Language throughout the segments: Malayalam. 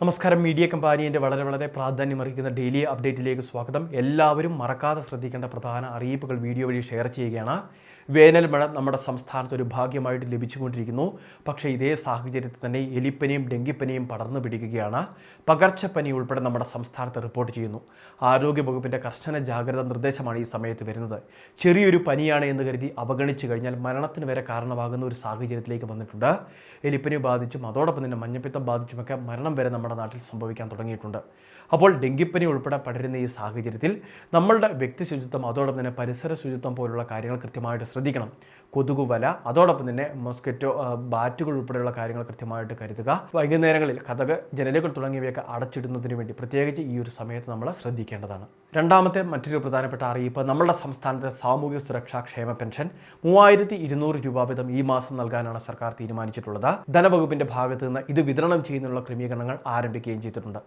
നമസ്കാരം. മീഡിയ കമ്പാനിയുടെ വളരെ വളരെ പ്രാധാന്യം അറിയിക്കുന്ന ഡെയിലി അപ്ഡേറ്റിലേക്ക് സ്വാഗതം. എല്ലാവരും മറക്കാതെ ശ്രദ്ധിക്കേണ്ട പ്രധാന അറിയിപ്പുകൾ വീഡിയോ വഴി ഷെയർ ചെയ്യുകയാണ്. വേനൽ മഴ നമ്മുടെ സംസ്ഥാനത്ത് ഒരു ഭാഗ്യമായിട്ട് ലഭിച്ചുകൊണ്ടിരിക്കുന്നു. പക്ഷേ ഇതേ സാഹചര്യത്തിൽ തന്നെ എലിപ്പനിയും ഡെങ്കിപ്പനിയും പടർന്നു പിടിക്കുകയാണ്. പകർച്ചപ്പനി ഉൾപ്പെടെ നമ്മുടെ സംസ്ഥാനത്ത് റിപ്പോർട്ട് ചെയ്യുന്നു. ആരോഗ്യവകുപ്പിന്റെ കർശന ജാഗ്രത നിർദ്ദേശമാണ് ഈ സമയത്ത് വരുന്നത്. ചെറിയൊരു പനിയാണ് എന്ന് കരുതി അവഗണിച്ചു കഴിഞ്ഞാൽ മരണത്തിന് വരെ കാരണമാകുന്ന ഒരു സാഹചര്യത്തിലേക്ക് വന്നിട്ടുണ്ട്. എലിപ്പനി ബാധിച്ചും അതോടൊപ്പം തന്നെ മഞ്ഞപ്പിത്തം ബാധിച്ചുമൊക്കെ മരണം വരെ നമ്മുടെ നാട്ടിൽ സംഭവിക്കാൻ തുടങ്ങിയിട്ടുണ്ട്. അപ്പോൾ ഡെങ്കിപ്പനി ഉൾപ്പെടെ പടരുന്ന ഈ സാഹചര്യത്തിൽ നമ്മളുടെ വ്യക്തി ശുചിത്വം അതോടൊപ്പം തന്നെ പരിസര ശുചിത്വം പോലുള്ള കാര്യങ്ങൾ കൃത്യമായിട്ട് ശ്രദ്ധിക്കണം. കൊതുകു വല അതോടൊപ്പം തന്നെ മൊസ്കിറ്റോ ബാറ്റുകൾ ഉൾപ്പെടെയുള്ള കാര്യങ്ങൾ കൃത്യമായിട്ട് കരുതുക. വൈകുന്നേരങ്ങളിൽ കഥക് ജനലുകൾ തുടങ്ങിയവയൊക്കെ അടച്ചിടുന്നതിന് വേണ്ടി പ്രത്യേകിച്ച് ഈ ഒരു സമയത്ത് നമ്മൾ ശ്രദ്ധിക്കേണ്ടതാണ്. രണ്ടാമത്തെ മറ്റൊരു പ്രധാനപ്പെട്ട അറിയിപ്പ് നമ്മുടെ സംസ്ഥാനത്തെ സാമൂഹ്യ സുരക്ഷാ ക്ഷേമ പെൻഷൻ. മൂവായിരത്തി ഇരുന്നൂറ് രൂപ വീതം ഈ മാസം നൽകാനാണ് സർക്കാർ തീരുമാനിച്ചിട്ടുള്ളത്. ധനവകുപ്പിന്റെ ഭാഗത്ത് നിന്ന് ഇത് വിതരണം ചെയ്യുന്നതിനുള്ള ക്രമീകരണങ്ങൾ ആരംഭിക്കുകയും ചെയ്തിട്ടുണ്ട്.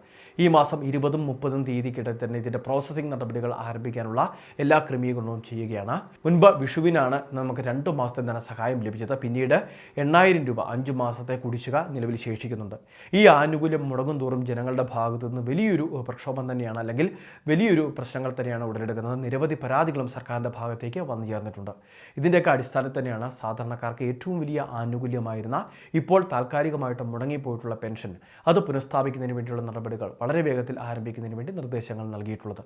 ഈ മാസം ഇരുപതും മുപ്പതും തീയതിക്കിടെ തന്നെ ഇതിന്റെ പ്രോസസ്സിംഗ് നടപടികൾ ആരംഭിക്കാനുള്ള എല്ലാ ക്രമീകരണവും ചെയ്യുകയാണ്. മുൻപ് വിഷുവിനാണ് നമുക്ക് രണ്ട് മാസത്തെ ധനസഹായം ലഭിച്ചത്. പിന്നീട് എണ്ണായിരം രൂപ അഞ്ച് മാസത്തെ കുടിശ്ശിക നിലവിൽ ശേഷിക്കുന്നുണ്ട്. ഈ ആനുകൂല്യം മുടങ്ങും തോറും ജനങ്ങളുടെ ഭാഗത്തു നിന്ന് വലിയൊരു പ്രക്ഷോഭം തന്നെയാണ് അല്ലെങ്കിൽ വലിയൊരു പ്രശ്നങ്ങൾ തന്നെയാണ് ഉടലെടുക്കുന്നത്. നിരവധി പരാതികളും സർക്കാരിന്റെ ഭാഗത്തേക്ക് വന്നു ചേർന്നിട്ടുണ്ട്. ഇതിന്റെയൊക്കെ അടിസ്ഥാനത്തിൽ തന്നെയാണ് സാധാരണക്കാർക്ക് ഏറ്റവും വലിയ ആനുകൂല്യമായിരുന്ന ഇപ്പോൾ താൽക്കാലികമായിട്ട് മുടങ്ങിപ്പോയിട്ടുള്ള പെൻഷൻ. അത് പുനഃസ്ഥാപിക്കുന്നതിന് വേണ്ടിയുള്ള നടപടികൾ വളരെ വേഗത്തിൽ ആരംഭിക്കുന്നതിന് വേണ്ടി നിർദ്ദേശങ്ങൾ നൽകിയിട്ടുള്ളത്.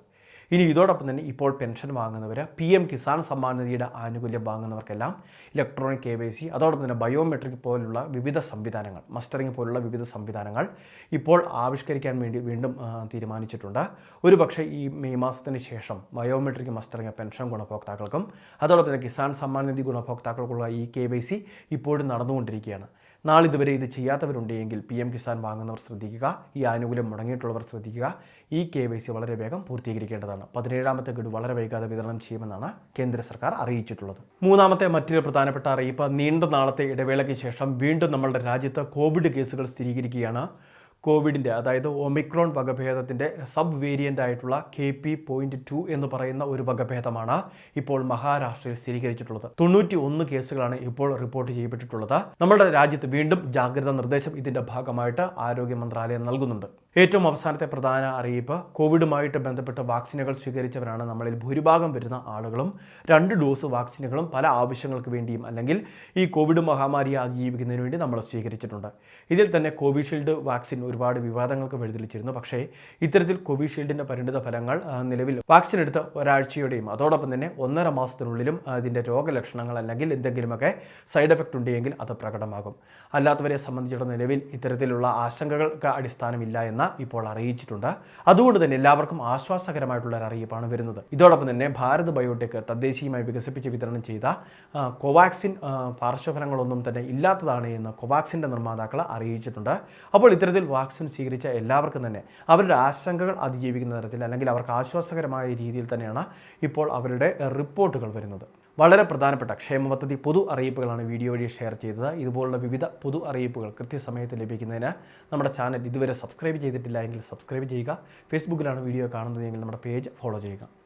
ഇനി ഇതോടൊപ്പം തന്നെ ഇപ്പോൾ പെൻഷൻ വാങ്ങുന്നവർ പി എം കിസാൻ സമ്മാൻ നിധിയുടെ ആനുകൂല്യം വാങ്ങുന്നവർക്കെല്ലാം ഇലക്ട്രോണിക് കെ വൈ സി അതോടൊപ്പം തന്നെ ബയോമെട്രിക് പോലുള്ള വിവിധ സംവിധാനങ്ങൾ മസ്റ്ററിംഗ് പോലുള്ള വിവിധ സംവിധാനങ്ങൾ ഇപ്പോൾ ആവിഷ്കരിക്കാൻ വേണ്ടി വീണ്ടും തീരുമാനിച്ചിട്ടുണ്ട്. ഒരു പക്ഷേ ഈ മെയ് മാസത്തിന് ശേഷം ബയോമെട്രിക് മസ്റ്ററിംഗ് പെൻഷൻ ഗുണഭോക്താക്കൾക്കും അതോടൊപ്പം തന്നെ കിസാൻ സമ്മാൻ നിധി ഗുണഭോക്താക്കൾക്കുള്ള ഈ കെ വൈ സി ഇപ്പോഴും നടന്നുകൊണ്ടിരിക്കുകയാണ്. നാളിതുവരെ ഇത് ചെയ്യാത്തവരുണ്ടെങ്കിൽ പി എം കിസാൻ വാങ്ങുന്നവർ ശ്രദ്ധിക്കുക ഈ ആനുകൂല്യം മുടങ്ങിയിട്ടുള്ളവർ ശ്രദ്ധിക്കുക ഈ കെ വൈ സി വളരെ വേഗം പൂർത്തീകരിക്കേണ്ടതാണ്. പതിനേഴാമത്തെ ഗഡു വളരെ വൈകാതെ വിതരണം ചെയ്യുമെന്നാണ് കേന്ദ്ര സർക്കാർ അറിയിച്ചിട്ടുള്ളത്. മൂന്നാമത്തെ മറ്റൊരു പ്രധാനപ്പെട്ട അറിയിപ്പ് നീണ്ട നാളത്തെ ഇടവേളയ്ക്ക് ശേഷം വീണ്ടും നമ്മളുടെ രാജ്യത്ത് കോവിഡ് കേസുകൾ സ്ഥിരീകരിക്കുകയാണ്. കോവിഡിന്റെ അതായത് ഒമിക്രോൺ വകഭേദത്തിന്റെ സബ് വേരിയന്റ് ആയിട്ടുള്ള കെ പി പോയിന്റ് ടു എന്ന് പറയുന്ന ഒരു വകഭേദമാണ് ഇപ്പോൾ മഹാരാഷ്ട്രയിൽ സ്ഥിരീകരിച്ചിട്ടുള്ളത്. തൊണ്ണൂറ്റി ഒന്ന് കേസുകളാണ് ഇപ്പോൾ റിപ്പോർട്ട് ചെയ്യപ്പെട്ടിട്ടുള്ളത്. നമ്മുടെ രാജ്യത്ത് വീണ്ടും ജാഗ്രതാ നിർദ്ദേശം ഇതിന്റെ ഭാഗമായിട്ട് ആരോഗ്യ മന്ത്രാലയം നൽകുന്നുണ്ട്. ഏറ്റവും അവസാനത്തെ പ്രധാന അറിയിപ്പ് കോവിഡുമായിട്ട് ബന്ധപ്പെട്ട് വാക്സിനുകൾ സ്വീകരിച്ചവരാണ് നമ്മളിൽ ഭൂരിഭാഗം വരുന്ന ആളുകളും. രണ്ട് ഡോസ് വാക്സിനുകളും പല ആവശ്യങ്ങൾക്ക് വേണ്ടിയും അല്ലെങ്കിൽ ഈ കോവിഡ് മഹാമാരിയെ അതിജീവിക്കുന്നതിന് വേണ്ടി നമ്മൾ സ്വീകരിച്ചിട്ടുണ്ട്. ഇതിൽ തന്നെ കോവിഷീൽഡ് വാക്സിൻ ഒരുപാട് വിവാദങ്ങൾക്ക് വഴിതെളിച്ചിരുന്നു. പക്ഷേ ഇത്തരത്തിൽ കോവിഷീൽഡിന്റെ പരിണിത ഫലങ്ങൾ നിലവിൽ വാക്സിൻ എടുത്ത ഒരാഴ്ചയുടെയും അതോടൊപ്പം തന്നെ ഒന്നര മാസത്തിനുള്ളിലും അതിന്റെ രോഗലക്ഷണങ്ങൾ അല്ലെങ്കിൽ എന്തെങ്കിലുമൊക്കെ സൈഡ് എഫക്റ്റ് ഉണ്ടെങ്കിൽ അത് പ്രകടമാകും. അല്ലാത്തവരെ സംബന്ധിച്ചിടത്തോളം നിലവിൽ ഇത്തരത്തിലുള്ള ആശങ്കകൾക്ക് അടിസ്ഥാനമില്ല എന്ന് ഇപ്പോൾ അറിയിച്ചിട്ടുണ്ട്. അതുകൊണ്ട് തന്നെ എല്ലാവർക്കും ആശ്വാസകരമായിട്ടുള്ള ഒരു അറിയിപ്പാണ് വരുന്നത്. ഇതോടൊപ്പം തന്നെ ഭാരത് ബയോടെക് തദ്ദേശീയമായി വികസിപ്പിച്ച് വിതരണം ചെയ്ത കോവാക്സിൻ പാർശ്വഫലങ്ങളൊന്നും തന്നെ ഇല്ലാത്തതാണ് എന്ന് കോവാക്സിന്റെ നിർമ്മാതാക്കൾ അറിയിച്ചിട്ടുണ്ട്. അപ്പോൾ ഇത്തരത്തിൽ വാക്സിൻ സ്വീകരിച്ച എല്ലാവർക്കും തന്നെ അവരുടെ ആശങ്കകൾ അതിജീവിക്കുന്ന തരത്തിൽ അല്ലെങ്കിൽ അവർക്ക് ആശ്വാസകരമായ രീതിയിൽ തന്നെയാണ് ഇപ്പോൾ അവരുടെ റിപ്പോർട്ടുകൾ വരുന്നത്. വളരെ പ്രധാനപ്പെട്ട ക്ഷേമ പദ്ധതി പൊതു അറിയിപ്പുകളാണ് വീഡിയോ വഴി ഷെയർ ചെയ്തത്. ഇതുപോലുള്ള വിവിധ പൊതു അറിയിപ്പുകൾ കൃത്യസമയത്ത് ലഭിക്കുന്നതിന് നമ്മുടെ ചാനൽ ഇതുവരെ സബ്സ്ക്രൈബ് ചെയ്തിട്ടില്ല എങ്കിൽ സബ്സ്ക്രൈബ് ചെയ്യുക. ഫേസ്ബുക്കിലാണ് വീഡിയോ കാണുന്നതെങ്കിൽ നമ്മുടെ പേജ് ഫോളോ ചെയ്യുക.